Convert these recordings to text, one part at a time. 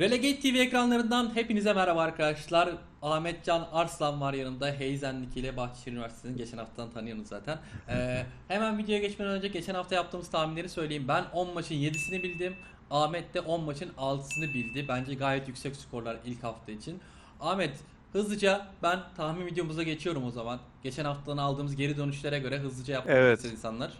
Relegate TV ekranlarından hepinize merhaba arkadaşlar. Ahmet Can Arslan var yanımda. Heizenlik ile Bahçeşehir Üniversitesi'nin geçen haftadan tanıyorsunuz zaten. Ee, hemen videoya geçmeden önce geçen hafta yaptığımız tahminleri söyleyeyim. Ben 10 maçın 7'sini bildim. Ahmet de 10 maçın 6'sını bildi. Bence gayet yüksek skorlar ilk hafta için. Ahmet hızlıca ben tahmin videomuza geçiyorum o zaman. Geçen haftadan aldığımız geri dönüşlere göre hızlıca yapmak Evet. insanlar.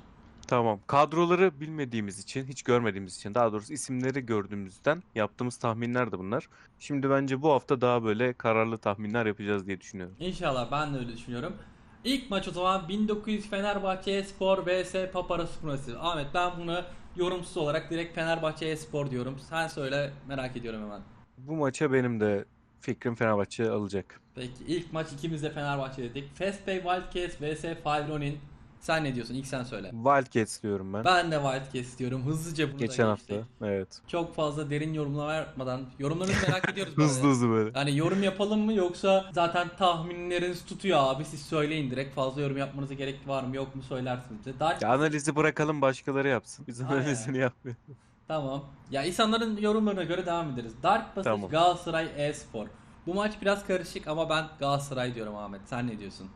Tamam. Kadroları bilmediğimiz için, hiç görmediğimiz için, daha doğrusu isimleri gördüğümüzden yaptığımız tahminler de bunlar. Şimdi bence bu hafta daha böyle kararlı tahminler yapacağız diye düşünüyorum. İnşallah ben de öyle düşünüyorum. İlk maç o zaman 1900 Fenerbahçe Spor vs Papara Supremacy. Ahmet ben bunu yorumsuz olarak direkt Fenerbahçe Spor diyorum. Sen söyle merak ediyorum hemen. Bu maça benim de fikrim Fenerbahçe alacak. Peki ilk maç ikimiz de Fenerbahçe dedik. Fastpay Wildcats vs Five Ronin. Sen ne diyorsun? İlk sen söyle. Wildcats diyorum ben. Ben de Wildcats diyorum. Hızlıca bunu da Geçen geçtik. hafta. Evet. Çok fazla derin yorumlama yapmadan yorumlarınızı merak ediyoruz. Hızlı hızlı böyle. Yani yorum yapalım mı yoksa zaten tahminleriniz tutuyor abi siz söyleyin direkt fazla yorum yapmanıza gerek var mı yok mu söylersiniz de. Dark Ya analizi bırakalım başkaları yapsın. Biz analizini yapmayalım. tamam. Ya insanların yorumlarına göre devam ederiz. Dark Passage Tamam. Galatasaray e-spor. Bu maç biraz karışık ama ben Galatasaray diyorum Ahmet. Sen ne diyorsun?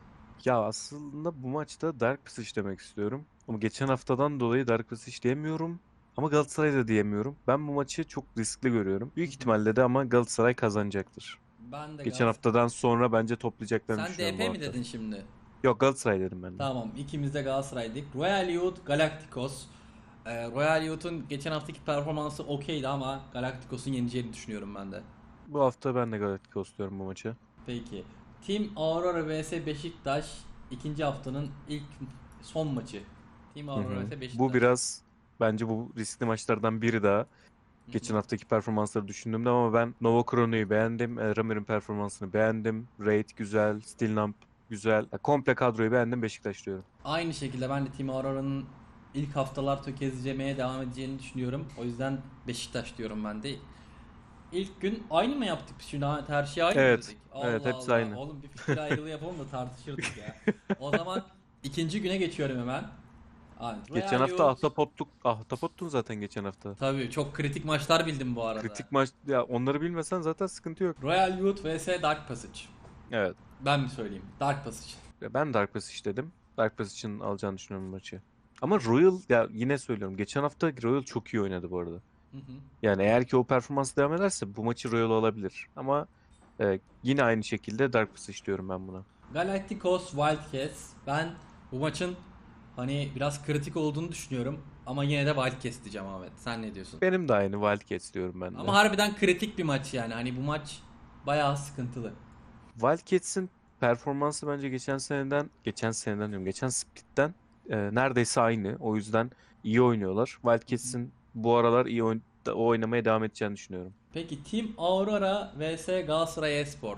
Ya aslında bu maçta Dark Passage demek istiyorum. Ama geçen haftadan dolayı Dark Passage diyemiyorum. Ama Galatasaray da diyemiyorum. Ben bu maçı çok riskli görüyorum. Büyük ihtimalle de ama Galatasaray kazanacaktır. Ben de Geçen Galatasaray- haftadan sonra bence toplayacaklarını Sen düşünüyorum DP bu mi hafta. dedin şimdi? Yok Galatasaray dedim ben de. Tamam ikimiz de Galatasaray'dık. Royal Youth Galacticos. Ee, Royal Youth'un geçen haftaki performansı okeydi ama Galacticos'un yeneceğini düşünüyorum ben de. Bu hafta ben de Galatasaray diyorum bu maçı. Peki. Team Aurora vs Beşiktaş ikinci haftanın ilk son maçı. Team Aurora vs Beşiktaş. Bu biraz bence bu riskli maçlardan biri daha. Geçen haftaki performansları düşündüğümde ama ben Nova Krono'yu beğendim. e, Ramir'in performansını beğendim. Raid güzel. Stilnamp güzel. Komple kadroyu beğendim Beşiktaş diyorum. Aynı şekilde ben de Team Aurora'nın ilk haftalar tökezlemeye devam edeceğini düşünüyorum. O yüzden Beşiktaş diyorum ben de. İlk gün aynı mı yaptık biz şimdi her şey aynı mı Evet, dedik? evet, hepsi aynı. Oğlum bir fikir ayrılığı yapalım da tartışırdık ya. O zaman ikinci güne geçiyorum hemen. Ahmet, Geçen Royal hafta Youth- ahtapotluk, ahtapottun zaten geçen hafta. Tabii çok kritik maçlar bildim bu arada. Kritik maç ya onları bilmesen zaten sıkıntı yok. Royal Youth vs Dark Passage. Evet. Ben mi söyleyeyim? Dark Passage. Ya Ben Dark Passage dedim. Dark Passage'ın alacağını düşünüyorum maçı. Ama Royal ya yine söylüyorum. Geçen hafta Royal çok iyi oynadı bu arada. Hı hı. Yani eğer ki o performans devam ederse bu maçı Royal alabilir. Ama e, yine aynı şekilde Dark Passage diyorum ben buna. Galacticos Wildcats. Ben bu maçın hani biraz kritik olduğunu düşünüyorum. Ama yine de Wildcats diyeceğim Ahmet. Sen ne diyorsun? Benim de aynı Wildcats diyorum ben de. Ama harbiden kritik bir maç yani. Hani bu maç bayağı sıkıntılı. Wildcats'in performansı bence geçen seneden, geçen seneden diyorum, geçen split'ten e, neredeyse aynı. O yüzden iyi oynuyorlar. Wildcats'in bu aralar iyi oyn da- oynamaya devam edeceğini düşünüyorum. Peki Team Aurora vs Galatasaray Espor.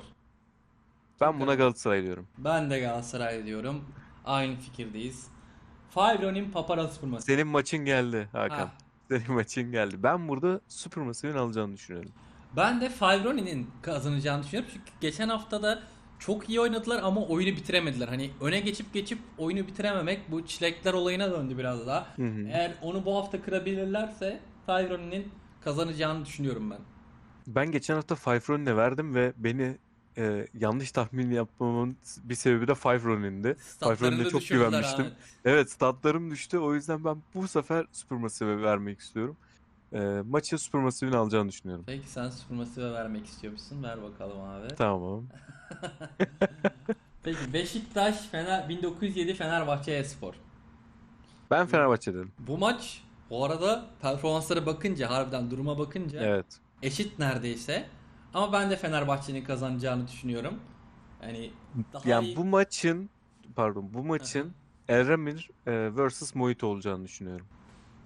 Ben buna Galatasaray diyorum. Ben de Galatasaray diyorum. Aynı fikirdeyiz. Five Ronin Paparazzi vurması. Senin maçın geldi Hakan. Ha. Senin maçın geldi. Ben burada Supermassive'in alacağını düşünüyorum. Ben de Five Ronin'in kazanacağını düşünüyorum. Çünkü geçen haftada çok iyi oynadılar ama oyunu bitiremediler. Hani öne geçip geçip oyunu bitirememek bu çilekler olayına döndü biraz daha. Hı hı. Eğer onu bu hafta kırabilirlerse Five Ronin'in kazanacağını düşünüyorum ben. Ben geçen hafta Five Ronin'e verdim ve beni e, yanlış tahmin yapmamın bir sebebi de Five Ronin'di. Five Ronin'e çok güvenmiştim. Ahmet. Evet statlarım düştü. O yüzden ben bu sefer Supermassive'e vermek istiyorum. E, maçı Supermassive'in alacağını düşünüyorum. Peki sen Supermassive'e vermek istiyormuşsun. Ver bakalım abi. Tamam. Peki Beşiktaş Fener 1907 Fenerbahçe Espor. Ben Fenerbahçe dedim. Bu maç bu arada performanslara bakınca harbiden duruma bakınca Evet. eşit neredeyse. Ama ben de Fenerbahçe'nin kazanacağını düşünüyorum. Yani daha Yani iyi- bu maçın pardon bu maçın Eramir e, vs Mojito olacağını düşünüyorum.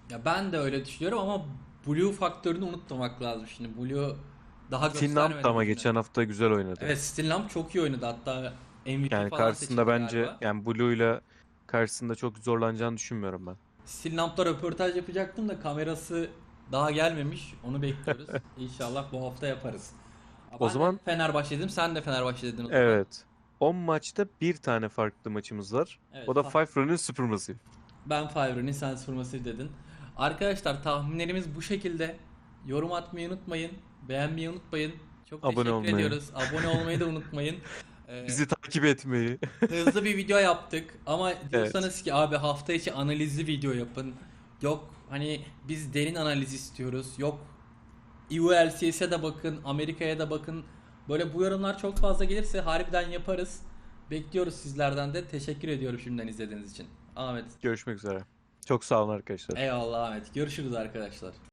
ya ben de öyle düşünüyorum ama Blue faktörünü unutmamak lazım şimdi. Blue daha da ama geçen hafta güzel oynadı. Evet Stillamp çok iyi oynadı hatta MVP Yani falan karşısında bence galiba. yani Blue ile karşısında çok zorlanacağını düşünmüyorum ben. Stillamp'ta röportaj yapacaktım da kamerası daha gelmemiş. Onu bekliyoruz. İnşallah bu hafta yaparız. O Ben de zaman- Fenerbahçe dedim. Sen de Fenerbahçe dedin o zaman. Evet. 10 maçta bir tane farklı maçımız var. Evet, O da Five Run'ın Supermassive. Ben Fiverr'ın sen Supermassive dedin. Arkadaşlar tahminlerimiz bu şekilde. Yorum atmayı unutmayın. Beğenmeyi unutmayın. Çok Abone teşekkür olmayı. ediyoruz. Abone olmayı da unutmayın. Ee, Bizi takip etmeyi. hızlı bir video yaptık ama diyorsanız ki abi hafta içi analizli video yapın. Yok hani biz derin analiz istiyoruz. Yok EULCS'e de bakın, Amerika'ya da bakın. Böyle bu yorumlar çok fazla gelirse harbiden yaparız. Bekliyoruz sizlerden de. Teşekkür ediyorum şimdiden izlediğiniz için. Ahmet. Görüşmek üzere. Çok sağ olun arkadaşlar. Eyvallah Ahmet. Görüşürüz arkadaşlar.